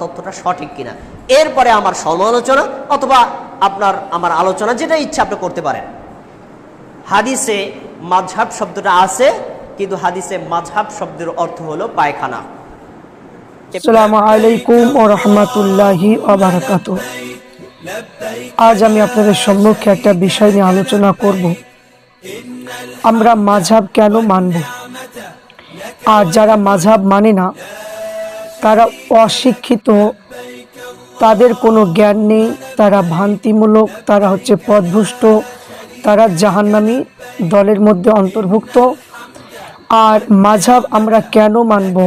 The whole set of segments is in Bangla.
তথ্যটা সঠিক কিনা। এরপরে আমার সমালোচনা অথবা আপনার, আমার আলোচনা, যেটা ইচ্ছা আপনি করতে পারেন। হাদিসে মাঝহাব শব্দটা আছে, কিন্তু হাদিসে মাঝহাব শব্দের অর্থ হলো পায়খানা। আসসালামু আলাইকুম ও রহমতুল্লাহি আজ আমি আপনাদের সম্মুখে একটা বিষয় নিয়ে আলোচনা করব। আমরা মাঝহাব কেন মানব? আর যারা মাঝহাব মানে না তারা অশিক্ষিত, তাদের কোনো জ্ঞান নেই, তারা ভ্রান্তিমূলক, তারা হচ্ছে পদভুষ্ট তারা জাহান্নামী দলের মধ্যে অন্তর্ভুক্ত। আর মাঝাব আমরা কেন মানব?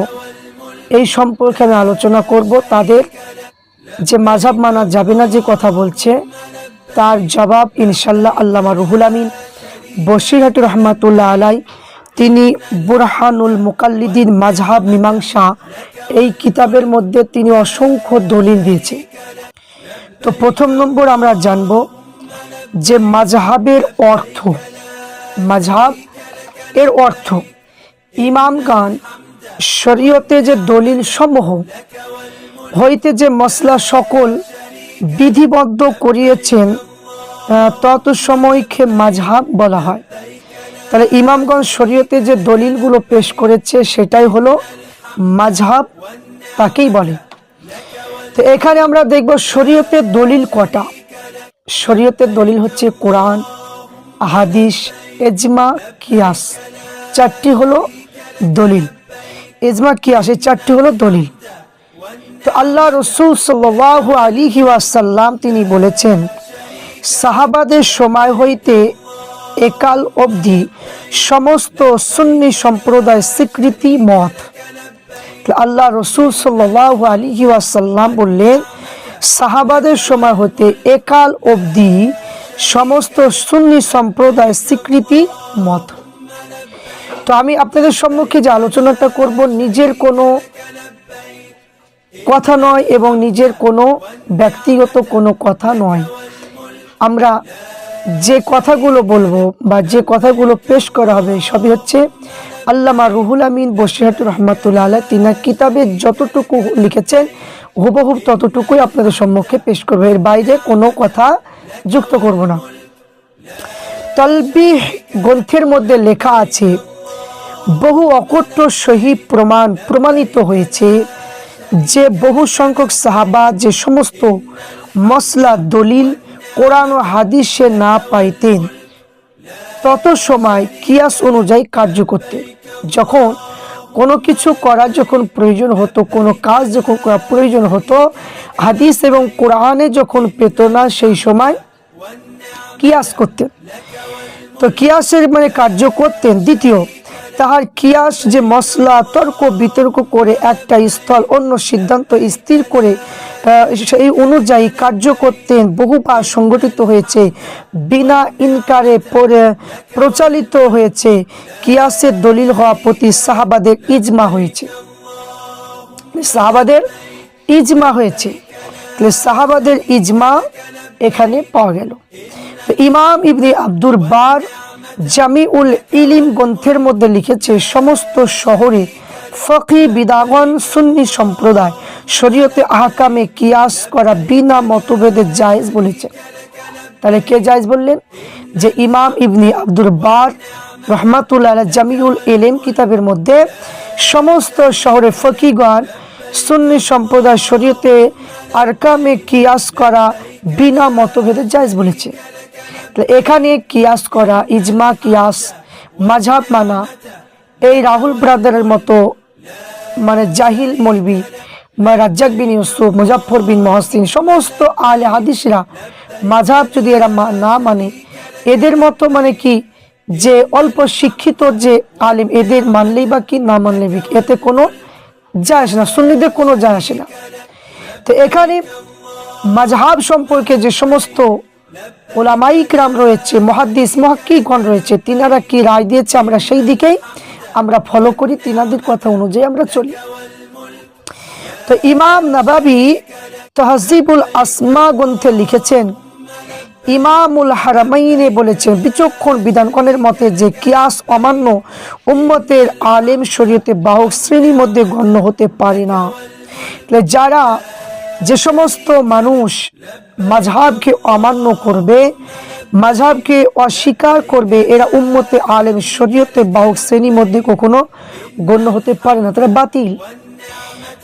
এই সম্পর্কে আমি আলোচনা করব। তাদের যে মাঝাব মানা যাবে না যে কথা বলছে, তার জবাব ইনশাল্লাহ আল্লামা রুহুল আমিন বসিরহাট রহমাতুল্লাহ আলাই তিনি বুরহানুল মুকাল্লিদিন মাঝহাব মীমাংসা, এই কিতাবের মধ্যে তিনি অসংখ্য দলিল দিয়েছে। তো প্রথম নম্বর আমরা জানব যে মাঝহাবের অর্থ মাঝহাব এর অর্থ ইমামগান শরীয়তে যে দলিল সমূহ হইতে যে মশলা সকল বিধিবদ্ধ করিয়েছেন তত সময়কে মাঝহাব বলা হয়। তাহলে ইমামগঞ্জ শরীয়তে যে দলিলগুলো পেশ করেছে সেটাই হলো মাঝহাব তাকেই বলে। তো এখানে আমরা দেখব শরীয়তের দলিল কটা। শরীয়তের দলিল হচ্ছে কোরআন হাদিস এজমা কিয়াস। চারটি হলো দলিল। এজমা কিয়াস, এই চারটি হলো দলিল। তো আল্লাহ রসুল সাল্লাহ আলী ওয়াসাল্লাম তিনি বলেছেন, সাহাবাদের সময় হইতে একাল অবধি সমস্ত সুন্নি সম্প্রদায় স্বীকৃতি মত। আল্লাহ রসুল সাল্লাহ আলী ওয়াসাল্লাম বললেন, সাহাবাদের সময় হতে একাল অবধি সমস্ত সুন্নি সম্প্রদায় স্বীকৃতি মত। তো আমি আপনাদের সম্মুখে যে আলোচনাটা করব, নিজের কোনো কথা নয় এবং নিজের কোনো ব্যক্তিগত কোনো কথা নয়। আমরা যে কথাগুলো বলব বা যে কথাগুলো পেশ করা হবে, সবই হচ্ছে আল্লামা রুহুল আমিন বসিরাতুর রহমতুল্লাহ আল্লাহ তিনার কিতাবে যতটুকু লিখেছেন হুবহুব ততটুকুই আপনাদের সম্মুখে পেশ করব। এর বাইরে কোনো কথা যুক্ত করব না। তলবি গ্রন্থের মধ্যে লেখা আছে, বহু অকট্য সহি প্রমাণ প্রমাণিত হয়েছে যে বহু সংখ্যক সাহাবা, যে সমস্ত মশলা দলিল কোরআন ও হাদিসে না পাইতেন তত সময় কিয়াস অনুযায়ী কার্য করতে। যখন কোনো কিছু করার যখন প্রয়োজন হতো, কোনো কাজ যখন করা প্রয়োজন হতো, হাদিস এবং কোরআনে যখন পেত না, সেই সময় কিয়াস করতেন। তো কিয়াসের মানে কার্য করতেন। দ্বিতীয় তাহার কিয়াস যে মশলা তর্ক, বিতর্ক করে একটা স্থল, অন্য সিদ্ধান্ত স্থির করে সেই অনুযায়ী কার্য করতেন, বহুবার সংগঠিত হয়েছে, বিনা ইনকারে পরে- প্রচালিত হয়েছে, কিয়াসের দলিল হওয়া প্রতি সাহাবাদের ইজমা হয়েছে। সাহাবাদের ইজমা হয়েছে। তাহলে সাহাবাদের ইজমা এখানে পাওয়া গেল। ইমাম ইবনে আব্দুর বার জামিউল ইলিম গ্রন্থের মধ্যে লিখেছে, সমস্ত শহরে ফকি বিদাগন সুন্নি সম্প্রদায়। শরীয়তে আহকামে কিয়াস করা বিনা মতভেদের জায়েজ বলেছে। তাহলে কে জায়েজ বললেন? যে ইমাম ইবনি আব্দুল বার রহমাতুল্লাহ জামিউল এলেম কিতাবের মধ্যে, সমস্ত শহরে ফকিগণ সুন্নি সম্প্রদায় শরীয়তে আরকামে কিয়াস করা বিনা মতভেদে জায়েজ বলেছে। এখানে কিয়াস করা, ইজমা কিয়াস, মাঝহাব মানা, এই রাহুল ব্রাদারের মতো মানে জাহিল মলবি বা রাজ্জাক বিন ইউসুফ মুজাফর বিন মহসিন, সমস্ত আলে হাদিসরা মাঝহাব যদি এরা না মানে এদের মতো মানে কি যে অল্প শিক্ষিত যে আলিম, এদের মানলেই বা কি, না মানলেই বা এতে কোনো যায় আসে না, সুন্নিদের কোনো যায় আসে না। তো এখানে মাঝহাব সম্পর্কে যে সমস্ত ওলামাইকরাম রয়েছে, মহাদ্দিস মহাক্কিগণ রয়েছে, তিনারা কি রায় দিয়েছে আমরা সেই দিকেই আমরা ফলো করি, তিনাদের কথা অনুযায়ী আমরা চলি। তো ইমাম নবাবি তহজিবুল আসমা গ্রন্থে লিখেছেন, ইমামুল হারামাইনে বলেছেন, বিচক্ষণ বিধানগণের মতে যে কিয়াস অমান্য উম্মতের আলেম শরীয়তে বাহক শ্রেণির মধ্যে গণ্য হতে পারে না। যারা যে সমস্ত মানুষ মাঝহাবকে অমান্য করবে, মাঝহাবকে অস্বীকার করবে, এরা উম্মতে আলেম শরীয়তে বাহক শ্রেণির মধ্যে কখনো গণ্য হতে পারে না। তারা বাতিল।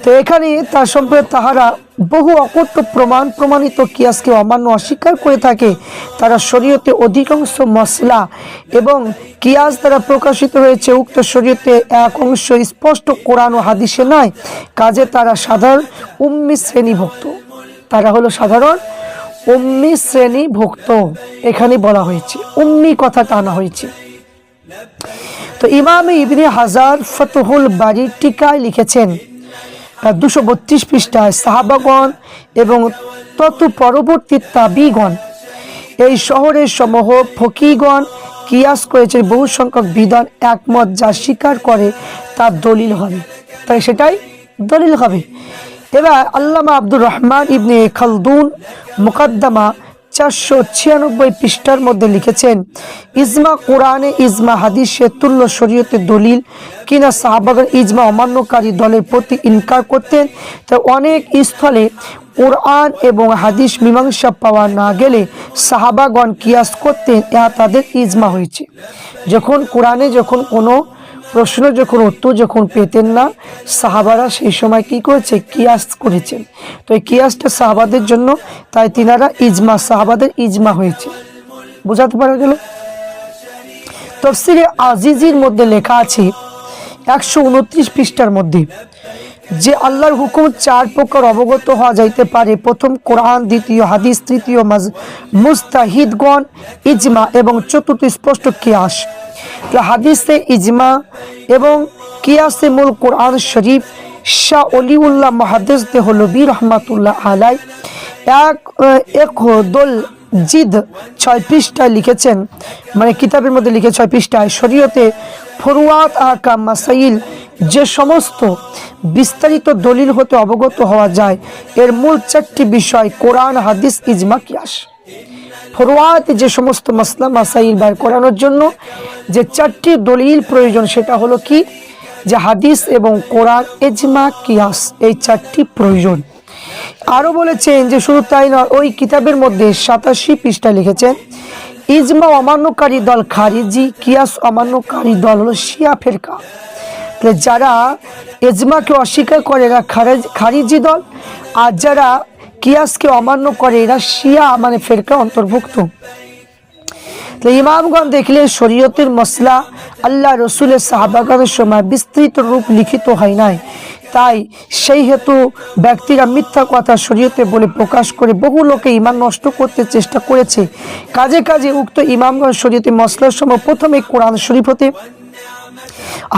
তো এখানে তার সম্পর্কে তাহারা বহু অকট্য প্রমাণ প্রমাণিত কিয়াসকে অমান্য অস্বীকার করে থাকে। তারা শরীয়তে অধিকাংশ মশলা এবং কিয়াস দ্বারা প্রকাশিত হয়েছে। উক্ত শরীয়তে এক অংশ স্পষ্ট কোরআন ও হাদিসে নয়। কাজে তারা সাধারণ উম্মি শ্রেণীভুক্ত। তারা হলো সাধারণ উম্মি শ্রেণীভুক্ত। এখানে বলা হয়েছে, উম্মি কথা টানা হয়েছে। তো ইমাম ইবনে হাজার ফতহুল বাড়ির টিকায় লিখেছেন দুশো বত্রিশ পৃষ্ঠায় সাহাবাগণ এবং তত পরবর্তী তাবিগণ। এই শহরের সমূহ ফকিগণ কিয়াস করেছে, বহু সংখ্যক বিধান একমত যা স্বীকার করে তা দলিল হবে। তাই সেটাই দলিল হবে। এবার আল্লামা আব্দুর রহমান ইবনে খালদুন মুকদ্দমা চারশো ছিয়ানব্বই পৃষ্ঠার মধ্যে লিখেছেন, ইজমা কোরআনে ইজমা হাদিসে তুল্য শরীয়তে দলিল কিনা সাহাবাগন ইজমা অমান্যকারী দলের প্রতি ইনকার করতেন, তা অনেক স্থলে কোরআন এবং হাদিস মীমাংসা পাওয়া না গেলে সাহাবাগণ কিয়াস করতেন ইহা তাদের ইজমা হয়েছে। যখন কোরআনে যখন কোনো প্রশ্ন যখন, উত্তর যখন পেতেন না, সাহাবারা সেই সময় কি করেছে? কিয়াস করেছেন। তো এই কিয়াসটা সাহাবাদের জন্য, তাই তিনারা ইজমা, সাহাবাদের ইজমা হয়েছে। বোঝাতে পারা গেল? তফসিরে আজিজির মধ্যে লেখা আছে, একশো উনত্রিশ পৃষ্ঠার মধ্যে, যে আল্লাহর হুকুম চার প্রকার অবগত হওয়া যাইতে পারে। প্রথম, কোরআন, দ্বিতীয়, হাদিস, তৃতীয় মুস্তাহিদগণ, ইজমা এবং চতুর্থ, স্পষ্ট কিয়াস। হাদিসে ইজমা এবং কিয়াসে মূল কোরআন শরীফ শাহ অলিউল্লাহ মহাদেস দেহলবী রহমাতুল্লাহ আলাই এক এক দোল জিদ ছয় পৃষ্ঠায় লিখেছেন। মানে কিতাবের মধ্যে লিখে ছয় পৃষ্ঠায়, শরীয়তে ফরুয়াত আহকাম, মাসাইল যে সমস্ত বিস্তারিত দলিল হতে অবগত হওয়া যায়, এর মূল চারটি বিষয় কোরআন, হাদিস, ইজমা, কিয়াস। ফরোয়াত যে সমস্ত মাসলা, মাসাইল বের করানোর জন্য যে চারটি দলিল প্রয়োজন, সেটা হলো কি? যে হাদিস এবং কোরআন এজমা কিয়াস, এই চারটি প্রয়োজন। আরও বলেছেন যে শুধু তাই নয়, ওই কিতাবের মধ্যে সাতাশি পৃষ্ঠা লিখেছেন, ইজমা অমান্যকারী দল খারিজি, কিয়াস অমান্যকারী দল হলো শিয়া ফেরকা। তাহলে যারা এজমাকে অস্বীকার করে, এরা খারেজ- দল, আর যারা কিয়াসকে অমান্য করে, এরা শিয়া মানে ফেরকা অন্তর্ভুক্ত। তো ইমামগণ দেখলে শরীয়তের মশলা আল্লাহ রসুলের সাহাবাগানের সময় বিস্তৃত রূপ লিখিত হয় নাই। তাই সেই হেতু ব্যক্তিরা মিথ্যা কথা শরীয়তে বলে প্রকাশ করে বহু লোকে ইমান নষ্ট করতে চেষ্টা করেছে। কাজে কাজে উক্ত ইমামগঞ্জ শরীয়তে মশলার সময় প্রথমে কোরআন শরীফ হতে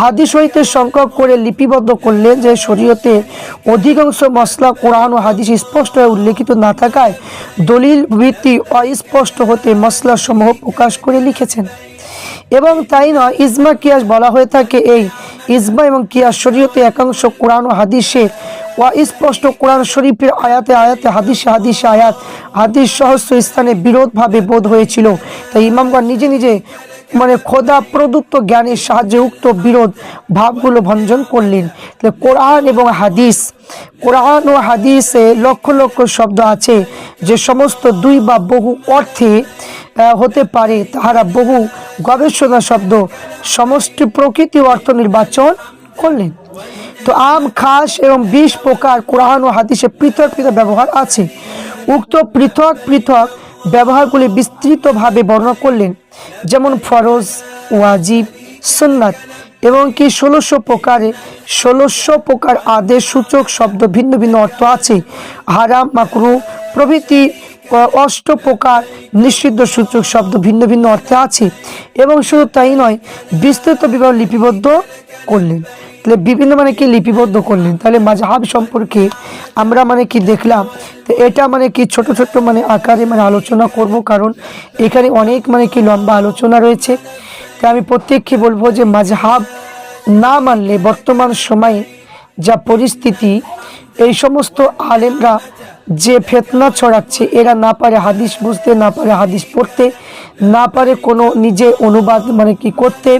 হাদিস হইতে সংখ্যক করে লিপিবদ্ধ করলেন যে শরীয়তে অধিকাংশ মশলা কোরআন ও হাদিস স্পষ্ট উল্লেখিত না থাকায় দলিল ভিত্তি অস্পষ্ট হতে মশলা সমূহ প্রকাশ করে লিখেছেন। এবং তাই নয়, ইজমা, কিয়াস বলা হয়ে থাকে এই ইজমা এবং কিয়াস শরীয়তে একাংশ কোরআন ও হাদিসের স্পষ্ট কোরআন শরীফের আয়াতে আয়াতে হাদিসে হাদিসে আয়াত, হাদিস সহস্র স্থানে বিরোধভাবে বোধ হয়েছিল। তাই ইমামগণ নিজে নিজে মানে খোদা প্রদত্ত জ্ঞানের সাহায্যে উক্ত বিরোধ, ভাবগুলো ভঞ্জন করলেন। তাহলে কোরআন এবং হাদিস, কোরআন ও হাদিসে লক্ষ লক্ষ শব্দ আছে। যে সমস্ত দুই বা বহু অর্থে হতে পারে, তাহারা বহু গবেষণা শব্দ সমষ্টি প্রকৃতি অর্থ নির্বাচন করলেন। তো আম, খাস এবং বিশ প্রকার কোরআন ও হাদিসে পৃথক পৃথক ব্যবহার আছে। উক্ত পৃথক পৃথক ব্যবহারগুলি বিস্তৃতভাবে বর্ণনা করলেন, যেমন ফরজ, ওয়াজিব, সুন্নাত এবং কি ষোলোশো প্রকারে, ষোলোশো প্রকার আদেশ, সূচক, শব্দ, ভিন্ন ভিন্ন অর্থ আছে। হারাম, মাকরু প্রভৃতি অষ্ট প্রকার নিষিদ্ধ সূচক, শব্দ, ভিন্ন ভিন্ন অর্থে আছে এবং শুধু তাই নয়, বিস্তৃত বিভাগ লিপিবদ্ধ করলেন। তাহলে বিভিন্ন মানে কি লিপিবদ্ধ করলেন? তাহলে মাঝহাব সম্পর্কে আমরা মানে কি দেখলাম তো এটা মানে কি ছোট ছোট মানে আকারে মানে আলোচনা করব কারণ এখানে অনেক মানে কি লম্বা আলোচনা রয়েছে। তাই আমি প্রত্যেককে বলব যে মাঝহাব না মানলে বর্তমান সময়ে যা পরিস্থিতি, এই সমস্ত আলেমরা যে ফেতনা ছড়াচ্ছে, এরা না পারে হাদিস বুঝতে, না পারে হাদিস পড়তে, না পারে কোনো নিজে অনুবাদ মানে কি করতে,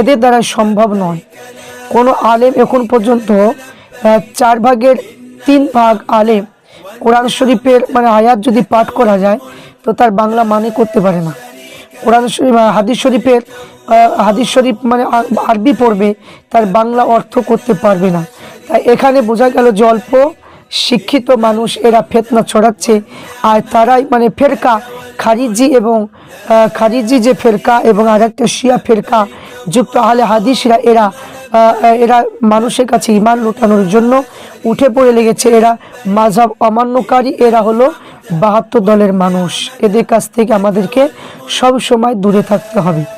এদের দ্বারা সম্ভব নয়। কোনো আলেম এখন পর্যন্ত চার ভাগের তিন ভাগ আলেম কোরআন শরীফের মানে আয়াত যদি পাঠ করা যায়, তো তার বাংলা মানে করতে পারে না। কোরআন শরীফ হাদিস শরীফের হাদিস শরীফ মানে আরবি পড়বে, তার বাংলা অর্থ করতে পারবে না। তাই এখানে বোঝা গেল যে অল্প শিক্ষিত মানুষ এরা ফেতনা ছড়াচ্ছে, আর তারাই মানে ফেরকা, খারিজি এবং খারিজি যে ফেরকা এবং আর একটা শিয়া ফেরকা, যুক্ত আহলে হাদিসরা এরা এরা মানুষের কাছে ইমান লুটানোর জন্য উঠে পড়ে লেগেছে। এরা মাঝাব অমান্যকারী, এরা হলো বাহাত্তর দলের মানুষ। এদের কাছ থেকে আমাদেরকে সব সময় দূরে থাকতে হবে।